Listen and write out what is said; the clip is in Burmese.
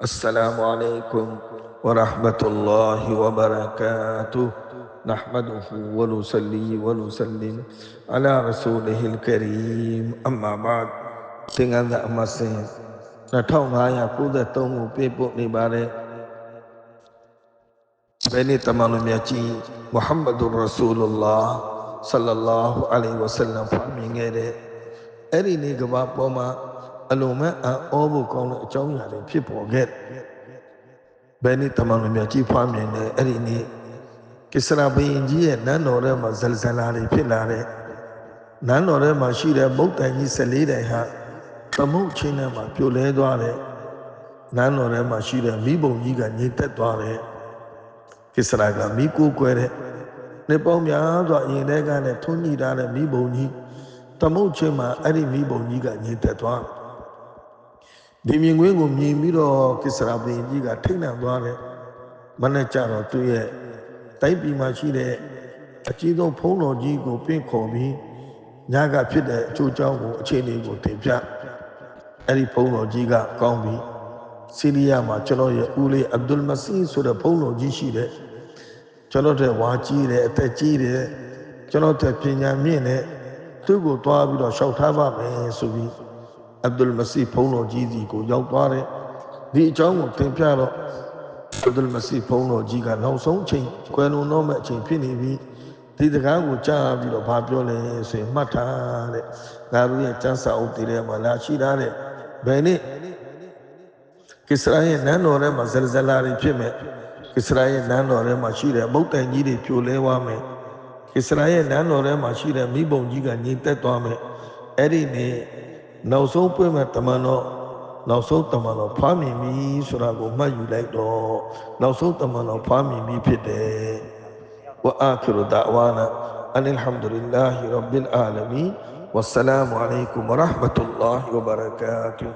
السلام عليكم ورحمة الله وبركاته نحمده ونصلي ونسلم على رسوله الكريم أما بعد သင်္ကန်းသာအမစင်2593ကိုပြည့်ပို့နေပါတယ်ဘယ်နေ့တမန်တော်မြတ်ကြီးမုဟမ္မဒ်ရဆူလုလာဆလ္လာလာဟူအလိုင်ဝဆလမ်ဖွင့်မြင်ခဲ့တဲ့အဲ့ဒီနေ့ကမ္ဘာပေါ်မှာ အလုံးမဲ့အံ့ဩဖို့ကောင်းတဲ့အကြောင်းအရာတွေဖြစ်ပေါ်ခဲ့ဘယ်နေ့တမန်တော်မြတ်ကြီးဖွင့်မြင်တဲ့အဲ့ဒီနေ့ကိစရာဘယင်ကြီးရဲ့နန်းတော်ထဲမှာဇလဇလာတွေဖြစ်လာတဲ့နန်းတော်ထဲမှာရှိတဲ့မုတ်တိုင်ကြီး14တိုင်ဟာသမုတ်ချင်းထဲမှာပြိုလဲသွားတဲ့နန်းတော်ထဲမှာရှိတဲ့မိဘုံကြီးကညင်သက်သွားတဲ့ကိစရာကမိကိုကွဲတဲ့နေပေါင်းများစွာအရင်တည်းကလည်းထွန်းညှိထားတဲ့မိဘုံကြီးသမုတ်ချင်းမှာအဲ့ဒီမိဘုံကြီးကညင်သက်သွား ဒီမြင်ကွင်းကိုမြင်ပြီးတော့ကိစရာဘင်ကြီးကထိတ်လန့်သွားတယ်မနဲ့ကြတော့သူ့ရဲ့တိုက်ပြည်မှာရှိတဲ့အကြီးဆုံးဖုံးတော်ကြီးကိုပင့်ခေါ်ပြီးညကဖြစ်တဲ့အချိုးအကြောင်းကိုအခြေအနေကိုတင်ပြအဲ့ဒီဖုံးတော်ကြီးကကောင်းပြီးဆီးရီးယားမှာကျွန်တော်ရဲ့ဦးလေးအဗ်ဒุลမစီဆိုတဲ့ဖုံးတော်ကြီးရှိတဲ့ကျွန်တော်တဲ့ဝါကြီးတယ်အသက်ကြီးတယ်ကျွန်တော်တဲ့ပညာမြင့်တဲ့သူ့ကိုတွားပြီးတော့ရှောက်ထားပါမယ်ဆိုပြီး အဗ်ဒุลမစီဖုံးတော်ကြီးစီကိုရောက်သွားတယ်ဒီအကြောင်းကိုတင်ပြတော့အဗ်ဒุลမစီဖုံးတော်ကြီးကနောက်ဆုံးချိန်ကွယ်လွန်တော့မဲ့အချိန်ဖြစ်နေပြီဒီတကားကိုကြားပြီးတော့ဘာပြောလဲဆိုရင်မှတ်ထားတဲ့ငါတို့ရဲ့ကျမ်းစာအုပ်တွေထဲမှာလာရှိထားတဲ့ဘယ်နေ့ကိစ္စရဲ့နန်းတော်ထဲမှာဇလဇလာတွေဖြစ်မဲ့ကိစ္စရဲ့နန်းတော်ထဲမှာရှိတဲ့မုတ်တိုင်ကြီးတွေပြိုလဲသွားမယ်ကိစ္စရဲ့နန်းတော်ထဲမှာရှိတဲ့မိဘုံကြီးကညင်သက်သွားမယ်အဲ့ဒီနေ့ နောက်ဆုံးပြည့်မဲ့တမန်တော်နောက်ဆုံးတမန်တော်ဖားမြင်ပြီဆိုတာကိုမှတ်ယူလိုက်တော့နောက်ဆုံးတမန်တော်ဖားမြင်ပြီဖြစ်တယ်ဝအာခိရဒါဝါနာအလ်ဟမ်ဒူလ illah ရဘ်ဘီလ်အာလမီဝဆလာမ်အလိုင်ကွမ်ဝရဟ်မတူလ ాహ ဝဘာရကာတူ